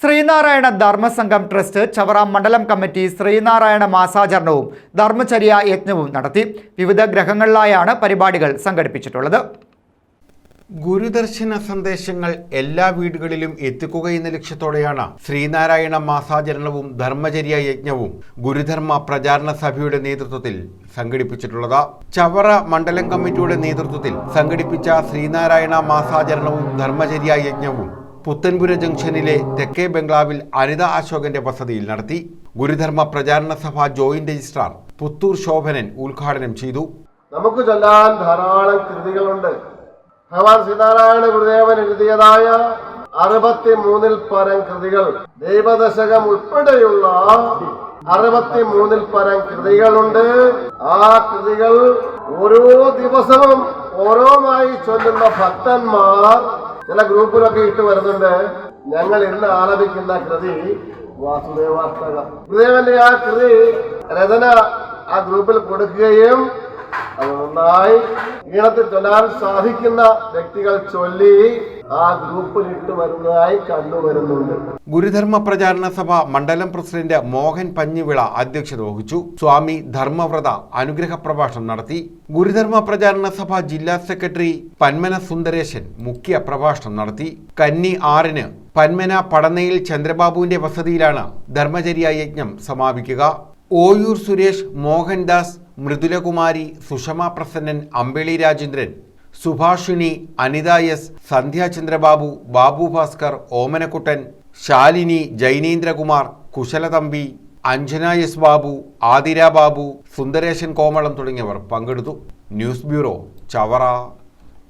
Sreenarayana Dharmasangham trust Chavara മണ്ഡലം committee Sreenarayana മാസാചരണവും ധർമ്മചര്യ യജ്ഞവും നടത്തി. വിവിധ ഗ്രഹങ്ങളിലായാണ് പരിപാടികൾ സംഘടിപ്പിച്ചിട്ടുള്ളത്. ഗുരുദർശന സന്ദേശങ്ങൾ എല്ലാ വീടുകളിലും എത്തിക്കുക എന്ന ലക്ഷ്യത്തോടെയാണ് ശ്രീനാരായണ മാസാചരണവും ധർമ്മചര്യ യജ്ഞവും ഗുരുധർമ്മ പ്രചാരണ സഭയുടെ നേതൃത്വത്തിൽ സംഘടിപ്പിച്ചിട്ടുള്ളത്. ചവറ മണ്ഡലം കമ്മിറ്റിയുടെ നേതൃത്വത്തിൽ സംഘടിപ്പിച്ച ശ്രീനാരായണ മാസാചരണവും ധർമ്മചര്യ യജ്ഞവും പുത്തൻപുര ജംഗ്ഷനിലെ തെക്കേ ബംഗ്ലാവിൽ അനിത അശോകന്റെ വസതിയിൽ നടത്തി ഗുരുധർമ്മ പ്രചാരണ സഭ ജോയിന്റ് രജിസ്ട്രാർ പുത്തൂർ ശോഭനൻ ഉദ്ഘാടനം ചെയ്തു. നമുക്ക് ചൊല്ലാൻ ധാരാളം കൃതികളുണ്ട്. ഭഗവാൻ ശ്രീനാരായണ ഗുരുദേവൻ എഴുതിയതായ അറുപത്തി മൂന്നിൽ പരം കൃതികൾ. ദൈവദശകം ഉൾപ്പെടെയുള്ള അറുപത്തി മൂന്നിൽ പരം കൃതികളുണ്ട്. ആ കൃതികൾ ഓരോ ദിവസവും ഓരോന്നായി ചൊല്ലുന്ന ഭക്തന്മാർ ചില ഗ്രൂപ്പിലൊക്കെ ഇട്ട് വരുന്നുണ്ട്. ഞങ്ങൾ ഇന്ന് ആലപിക്കുന്ന കൃതി വാസുദേവാഷ്ടകം. ആ കൃതി രചന ആ ഗ്രൂപ്പിൽ കൊടുക്കുകയും അത് നന്നായി ഈണത്തിൽ ചൊല്ലാൻ സാധിക്കുന്ന വ്യക്തികൾ ചൊല്ലി ആ ഗ്രൂപ്പിൽ ഇട്ട് വരുന്നതായി കണ്ടുവരുന്നുണ്ട് ഗുരുധർമ്മ പ്രചാരണ സഭ മണ്ഡലം പ്രസിഡന്റ് മോഹൻ പഞ്ഞിവിള അധ്യക്ഷത വഹിച്ചു. സ്വാമി ധർമ്മവ്രത അനുഗ്രഹ പ്രഭാഷണം നടത്തി. ഗുരുധർമ്മ പ്രചാരണ സഭ ജില്ലാ സെക്രട്ടറി പന്മന സുന്ദരേശൻ മുഖ്യ പ്രഭാഷണം നടത്തി. കന്നി ആറിന് പന്മന പടന്നയിൽ ചന്ദ്രബാബുവിന്റെ വസതിയിലാണ് ധർമ്മചര്യ യജ്ഞം സമാപിക്കുക. ഓയൂർ സുരേഷ് മോഹൻദാസ് മൃദുലകുമാരി സുഷമ പ്രസന്നൻ അമ്പിളി രാജേന്ദ്രൻ സുഭാഷിണി അനിത എസ് സന്ധ്യ ചന്ദ്രബാബു ബാബു ഭാസ്കർ ഓമനക്കുട്ടൻ ശാലിനി ജൈനേന്ദ്രകുമാർ കുശലതമ്പി അഞ്ജന എസ് ബാബു ആതിര ബാബു സുന്ദരേശൻ കോമളം തുടങ്ങിയവർ പങ്കെടുത്തു. News bureau Chavara.